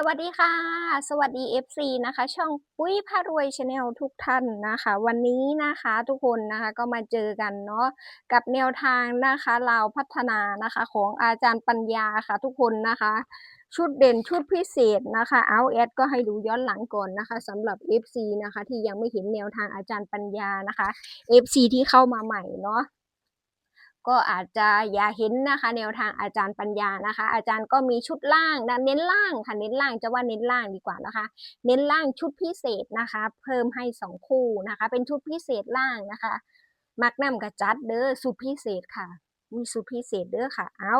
สวัสดีค่ะ สวัสดี FC นะคะ ช่องปุ้ยพารวยชาแนลทุกท่านนะคะ วันนี้นะคะทุกคนนะคะก็มาเจอกันเนาะกับแนวทางนะคะลาวพัฒนานะคะของอาจารย์ปัญญาค่ะ ทุกคนนะคะ ชุดเด่นชุดพิเศษนะคะเอาแอดก็ให้ดูย้อนหลังก่อนนะคะสำหรับ FC นะคะที่ยังไม่เห็นแนวทางอาจารย์ปัญญานะคะ FC ที่เข้ามาใหม่เนาะ ก็อาจจะอย่าเห็นนะคะ แนวทางอาจารย์ปัญญานะคะ อาจารย์ก็มีชุดล่างนะเน้นล่างค่ะเน้นล่างจะว่าเน้นล่างดีกว่านะคะ เน้นล่างชุดพิเศษนะคะ เพิ่มให้สองคู่นะคะ เป็นชุดพิเศษล่างนะคะมักนำกับจัดเด้อสุดพิเศษค่ะมีสุดพิเศษเด้อค่ะ เอา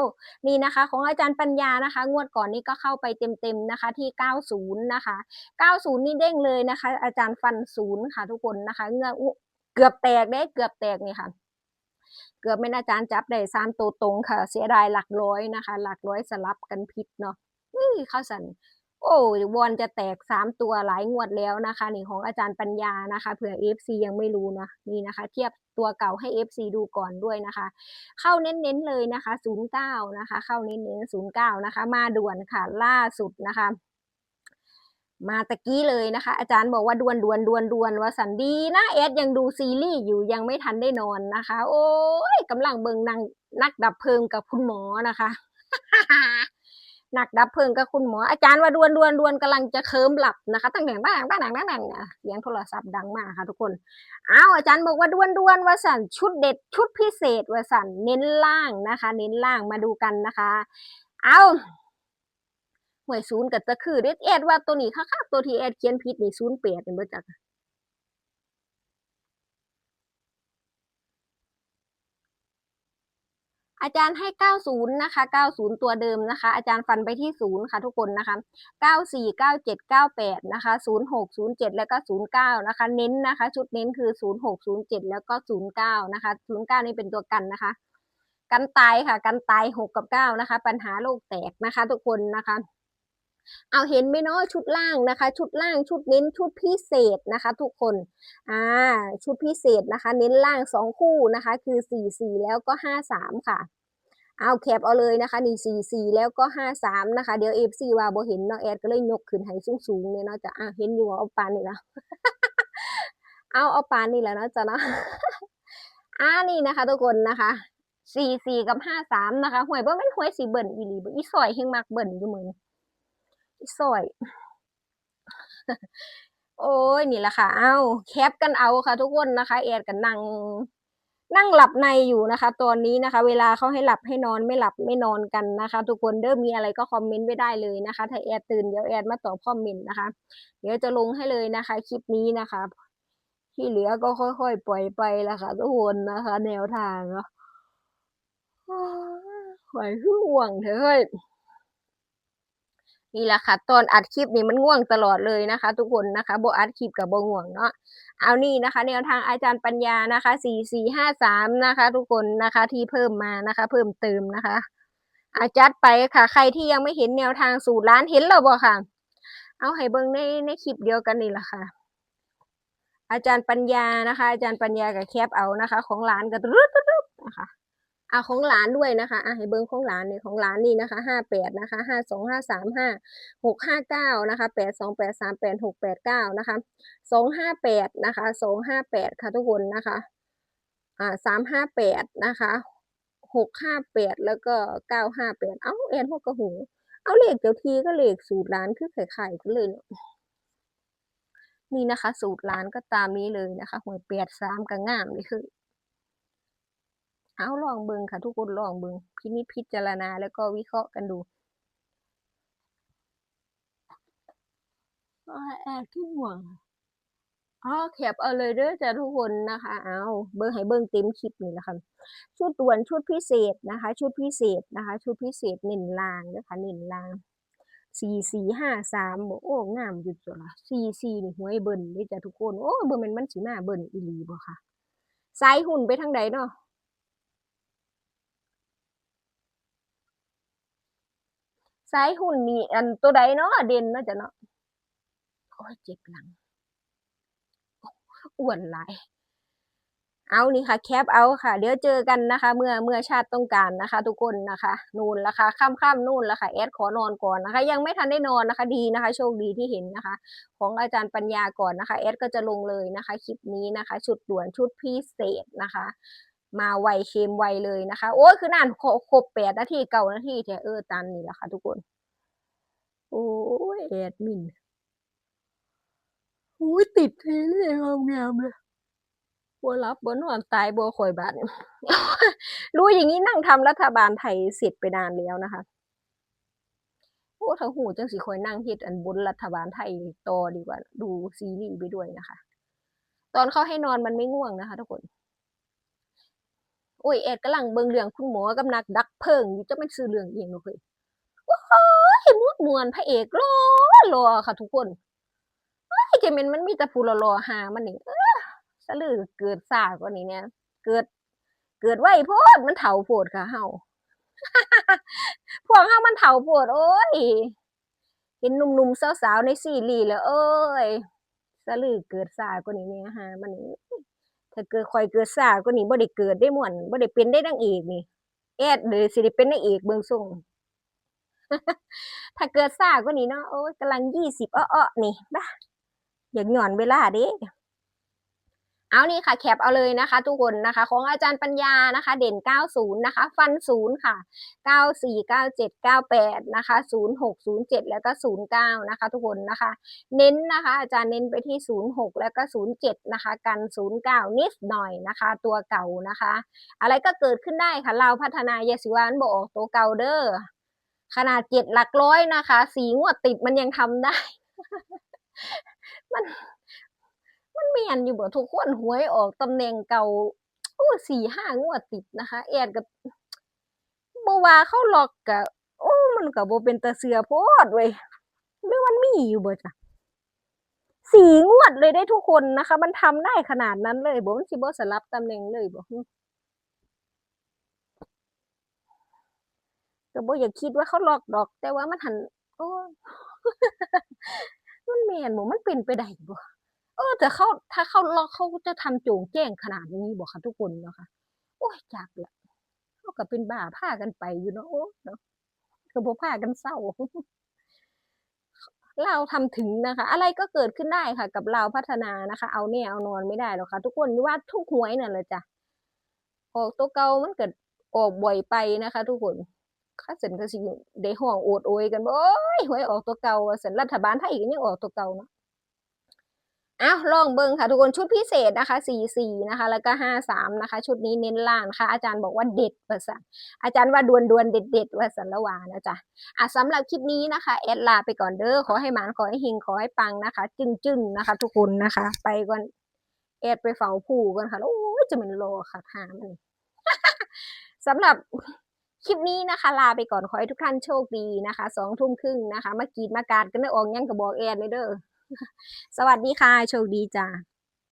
นี่นะคะ ของอาจารย์ปัญญานะคะ งวดก่อนนี้ก็เข้าไปเต็มๆนะคะที่ 90 นะคะ 90 นี่เด้งเลยนะคะ อาจารย์ฟันศูนย์ค่ะทุกคนนะคะ เงือกเกือบแตกได้เกือบแตกนี่ค่ะ เกือบเป็นอาจารย์จับได้สามตัวตรงค่ะ เสียดายหลักร้อยนะคะ หลักร้อยสลับกันพิษเนาะนี่เข้าสันโอ้วอนจะแตกสามตัวหลายงวดแล้วนะคะนี่ของอาจารย์ปัญญานะคะเผื่อ FC ยังไม่รู้เนาะนี่นะคะ เทียบตัวเก่าให้ FC ดูก่อนด้วยนะคะ เข้าเน้นๆเลยนะคะ09นะคะ เข้าเน้นๆ09นะคะ มาด่วนค่ะล่าสุดนะคะ มาตะกี้เลยนะคะ อาจารย์บอกว่าดวนดวนดวนดวนว่าสันดีนะเอสยังดูซีรีส์อยู่ยังไม่ทันได้นอนนะคะ โอ้ยกำลังเบิงนางนักดับเพลิงกับคุณหมอนะคะนักดับเพลิงกับคุณหมออาจารย์ว่าดวนดวนดวนกำลังจะเคิมหลับนะคะตั้งแต่บ้านบ้านหนังบ้านหนังอะเสียงโทรศัพท์ดังมากค่ะทุกคนอ้าวอาจารย์บอกว่าดวนดวนว่าสันชุดเด็ดชุดพิเศษว่าสันเน้นล่างนะคะ เน้นล่างมาดูกันนะคะ เอา หวยศูนย์กับตะคือเด็ดเอ็ดว่าตัวนี้ค่ะๆตัวที่เอ็ดเขียนผิดนี่ศูนย์เปียดเป็นบ่จักอาจารย์ให้ 90 นะคะ 90 ตัวเดิมนะคะ อาจารย์ฟันไปที่ 0 ค่ะทุกคนนะคะ 94 97 98 นะคะ 06 07 แล้วก็ 09 นะคะ เน้นนะคะ ชุดเน้นคือ 06 07 แล้วก็ 09 นะคะ 09 นี่เป็นตัวกันนะคะ กันตายค่ะ กันตาย 6 กับ 9 นะคะ ปัญหาโลกแตกนะคะ ทุกคนนะคะ เอาเห็นไหมเนาะชุดล่างนะคะ ชุดล่างชุดเน้นชุดพิเศษนะคะ ทุกคนอ่าชุดพิเศษนะคะ เน้นล่างสองคู่นะคะ คือสี่สี่แล้วก็ห้าสามค่ะเอาแคปเอาเลยนะคะนี่สี่สี่แล้วก็ห้าสามนะคะ เดี๋ยวเอฟซีว่าโบเห็นเนาะแอดก็เลยยกขึ้นให้สูงสูงๆเนี่ยเนาะจะอะเห็นอยู่เอาปานนี่ละเอาเอาปานนี่แหละเนาะจ้ะเนาะอ่านี่นะคะ ทุกคนนะคะสี่สี่กับห้าสามนะคะหวยบ่แม่นหวยสีเบิ่นอีหลีบ่อีซอยเฮงมักเบิ่นอยู่เหมือน อีซอยโอ้ยนี่แหละค่ะ เอาแคปกันเอาค่ะ ทุกคนนะคะ แอดกันนั่งนั่งหลับในอยู่นะคะ ตอนนี้นะคะ เวลาเขาให้หลับให้นอนไม่หลับไม่นอนกันนะคะ ทุกคนเด้อมีอะไรก็คอมเมนต์ไว้ได้เลยนะคะ ถ้าแอดตื่นเดี๋ยวแอดมาตอบคอมเมนต์นะคะ เดี๋ยวจะลงให้เลยนะคะ คลิปนี้นะคะ ที่เหลือก็ค่อยๆปล่อยไปละค่ะ ทุกคนนะคะ แนวทางเนาะหอยคือห่วงเถอะเฮ้ย นี่แหละค่ะตอนอัดคลิปนี่มันง่วงตลอดเลยนะคะ ทุกคนนะคะโบอัดคลิปกับโบง่วงเนาะเอานี่นะคะ แนวทางอาจารย์ปัญญานะคะสี่สี่ห้าสามนะคะ ทุกคนนะคะที่เพิ่มมานะคะ เพิ่มเติมนะคะ อาจัดไปค่ะ ใครที่ยังไม่เห็นแนวทางสูตรร้านเห็นแล้วบ่ค่ะ เอาให้เบิ่งในในคลิปเดียวกันนี่แหละค่ะ อาจารย์ปัญญานะคะ อาจารย์ปัญญากับแคปเอานะคะ ของร้านก็รึดรึด เอาของหลานด้วยนะคะอะให้เบิ้งของหลานเนี่ยของหลานนี่นะคะห้าแปดนะคะห้าสองห้าสามห้าหกห้าเก้านะคะแปดสองแปดสามแปดหกแปดเก้านะคะสองห้าแปดนะคะสองห้าแปดค่ะทุกคนนะคะอ่าสามห้าแปดนะคะหกห้าแปดแล้วก็เก้าห้าแปดเอ้าแอนพวกกระหูเอาเลขเจ้าทีก็เลขสูตรร้านคือไข่ไข่กันเลยเนาะนี่นะคะ สูตรร้านก็ตามนี้เลยนะคะหวยแปดสามก็งามเลยคือ เอาลองเบิ่งค่ะ ทุกคนลองเบิ่งพินิจพิจารณาแล้วก็วิเคราะห์กันดูอ้าแอบที่ห่วงอ๋อแคปเอาเลยเด้อจ้ะทุกคนนะคะ เอาเบิ่งให้เบิ่งเต็มคลิปนี่แหละค่ะชุดด่วนชุดพิเศษนะคะ ชุดพิเศษนะคะ ชุดพิเศษเน้นลางเด้อค่ะเน้นลางสี่สี่ห้าสามบอโอ้งามอยู่จ้ะละสี่สี่นี่หวยเบิ่นเด้อจ้ะทุกคน โอ้เบิ่งม่นมันสิมาเบิ่นอีหลีบ่ค่ะสายหุ่นไปทางใดเนาะ สายหุ่นนี่อันตัวใดเนาะเด่นเนาะจ้ะเนาะโอ้ยเจ็บหลังอ้วนหลายเอานี่ค่ะแคปเอาค่ะ เดี๋ยวเจอกันนะคะ เมื่อเมื่อชาติต้องการนะคะ ทุกคนนะคะนู่นละค่ะค่ำๆนู่นละค่ะแอดขอนอนก่อนนะคะ ยังไม่ทันได้นอนนะคะ ดีนะคะ โชคดีที่เห็นนะคะ ของอาจารย์ปัญญาก่อนนะคะแอดก็จะลงเลยนะคะ คลิปนี้นะคะ ชุดด่วนชุดพิเศษนะคะ มาไวเค็มไวเลยนะคะ โอ้ยคือนานครบแปดนาทีเก้านาทีแท้เออตามนี้แหละค่ะ ทุกคน โอ้ยแอดมินอุ้ยติดเทเลยงามๆเลยบัวรับบัวนอนตายบัวข่อยบาดรู้อย่างนี้นั่งทำรัฐบาลไทยเสร็จไปนานแล้วนะคะโอ้ถ้าหูจังสิคอยนั่งเฮ็ดอันบนรัฐบาลไทยต่อดีกว่า ดูซีรีส์ไปด้วยนะคะ ตอนเขาให้นอนมันไม่ง่วงนะคะทุกคน โอ้ยแอดกำลังเบิ่งเรื่องคุณหมอกับนักดักเพิงอยู่จะเป็นซื้อเรื่องเองเนาะเฮ้ยว้ายมุดมวนพระเอกรอรอค่ะ ทุกคนว้เจเมนมันมีแต่ผู้รอหามันนี่เออสะลือเกิดซ่ากว่านี้เนี่ย เกิด เกิดไวโพดมันเฒ่าโพดค่ะเฮาพวกเฮามันเฒ่าโพดโอ้ยเห็นหนุ่มๆสาวๆในซีรีส์แล้วเอ้ยสะลือเกิดซ่ากว่านี้เนี่ยหามันนี่ ถ้าเกิดคอยเกิดซ่าก็หนี้บ่ได้เกิดได้ม่วนบ่ได้เป็นได้นางเอกนี่ แอดเลยสิได้เป็นนางเอกเบิ่งทรงถ้าเกิดซ่าก็หนีเนาะโอ้ยกำลังยี่สิบอ้อๆนี่บ้าอย่าหย่อนเวลาเด้ เอานี่ค่ะแคปเอาเลยนะคะ ทุกคนนะคะ ของอาจารย์ปัญญานะคะ เด่น 90 นะคะ ฟัน 0 ค่ะ 94 97 98 นะคะ 06 07 แล้วก็ 09 นะคะ ทุกคนนะคะ เน้นนะคะ อาจารย์เน้นไปที่ 06 แล้วก็ 07 นะคะ กัน 09 นิดหน่อยนะคะ ตัวเก่านะคะ อะไรก็เกิดขึ้นได้ค่ะ เราพัฒนายาสิวานบอกตัวเก่าเด้อขนาดเจ็ดหลักร้อยนะคะ สีงวดติดมันยังทำได้ มัน เมียนอยู่เบ่ทุกคนหวยออกตำแหน่งเก่าโอ้สี่ห้างวดติดนะคะ แอดกับบว่าเขาหลอกกะโอ้มันก็บ่เป็นตาเสือโพดเว้ยหรือมันมีอยู่เบ่จ้ะสี่งวดเลยได้ทุกคนนะคะ มันทำได้ขนาดนั้นเลยบมันสิบ่สลับตำแหน่งเลยบ่หึก็บอย่าคิดว่าเขาหลอกดอก แต่ว่ามันหัน โอ้ มันแม่นบ่มันเป็นไปได้บ่ เออแต่เขาถ้าเขาล็อกเขาจะทำโจ่งแจ้งขนาดนี้บอกค่ะทุกคนเนาะค่ะโอ้ยจากละเขาก็เป็นบ้าพากันไปอยู่เนาะโอ้เนาะก็บ่พากันเศร้าเราทำถึงนะคะ อะไรก็เกิดขึ้นได้ค่ะ กับเราพัฒนานะคะ เอาแน่เอานอนไม่ได้หรอกค่ะ ทุกคนว่าทุกหวยนั่นแหละจ้ะออกตัวเก่ามันเกิดออกบ่อยไปนะคะ ทุกคนข้าเสร็จก็สิได้ห้องโอดโอยกันโอ้ยหวยออกตัวเก่าสันรัฐบาลไทยก็ยังออกตัวเก่าเนาะ อ้าวลองเบิ่งค่ะ ทุกคนชุดพิเศษนะคะ44นะคะ แล้วก็53นะคะ ชุดนี้เน้นล่างนะคะอาจารย์บอกว่าเด็ดว่าซั่นอาจารย์ว่าดวนดวนเด็ดเด็ดว่าสันละวานะจ๊ะอะสำหรับคลิปนี้นะคะแอดลาไปก่อนเด้อขอให้หมานขอให้เฮงขอให้ปังนะคะ จึงจึงนะคะ ทุกคนนะคะ ไปก่อนแอดไปเฝ้าผู้ก่อนค่ะโอ้จะเป็นรอค่ะหามันสำหรับคลิปนี้นะคะ ลาไปก่อนขอให้ทุกท่านโชคดีนะคะสองทุ่มครึ่งนะคะ มากรีดมากราดกันได้ออกยังกระบอกแอดเลยเด้อ สวัสดีค่ะ โชคดีจ้า